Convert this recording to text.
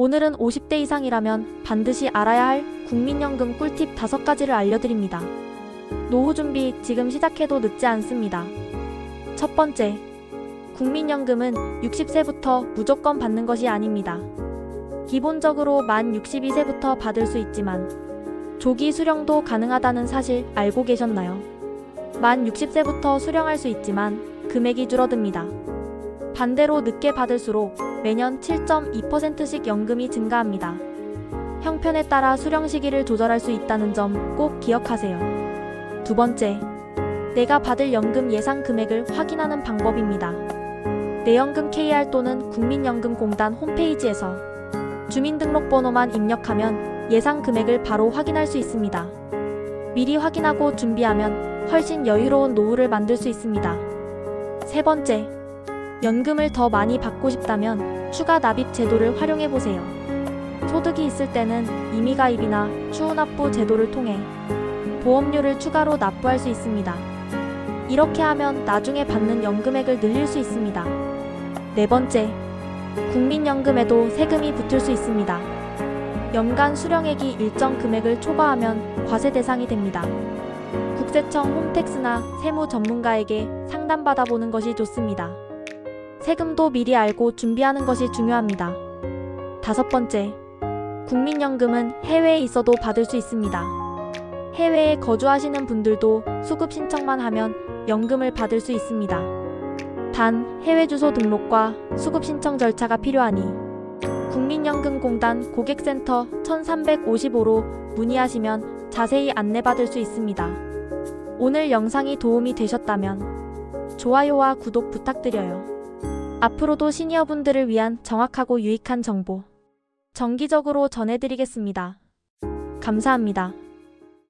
오늘은 50대 이상이라면 반드시 알아야 할 국민연금 꿀팁 5가지를 알려드립니다. 노후 준비 지금 시작해도 늦지 않습니다. 첫 번째, 국민연금은 60세부터 무조건 받는 것이 아닙니다. 기본적으로 만 62세부터 받을 수 있지만 조기 수령도 가능하다는 사실 알고 계셨나요? 만 60세부터 수령할 수 있지만 금액이 줄어듭니다. 반대로 늦게 받을수록 매년 7.2%씩 연금이 증가합니다. 형편에 따라 수령 시기를 조절할 수 있다는 점 꼭 기억하세요. 두 번째, 내가 받을 연금 예상 금액을 확인하는 방법입니다. 내연금 KR 또는 국민연금공단 홈페이지에서 주민등록번호만 입력하면 예상 금액을 바로 확인할 수 있습니다. 미리 확인하고 준비하면 훨씬 여유로운 노후를 만들 수 있습니다. 세 번째, 연금을 더 많이 받고 싶다면 추가 납입 제도를 활용해 보세요. 소득이 있을 때는 임의가입이나 추후납부 제도를 통해 보험료를 추가로 납부할 수 있습니다. 이렇게 하면 나중에 받는 연금액을 늘릴 수 있습니다. 네 번째, 국민연금에도 세금이 붙을 수 있습니다. 연간 수령액이 일정 금액을 초과하면 과세 대상이 됩니다. 국세청 홈택스나 세무 전문가에게 상담받아보는 것이 좋습니다. 세금도 미리 알고 준비하는 것이 중요합니다. 다섯 번째, 국민연금은 해외에 있어도 받을 수 있습니다. 해외에 거주하시는 분들도 수급 신청만 하면 연금을 받을 수 있습니다. 단, 해외 주소 등록과 수급 신청 절차가 필요하니 국민연금공단 고객센터 1355로 문의하시면 자세히 안내받을 수 있습니다. 오늘 영상이 도움이 되셨다면 좋아요와 구독 부탁드려요. 앞으로도 시니어분들을 위한 정확하고 유익한 정보 정기적으로 전해드리겠습니다. 감사합니다.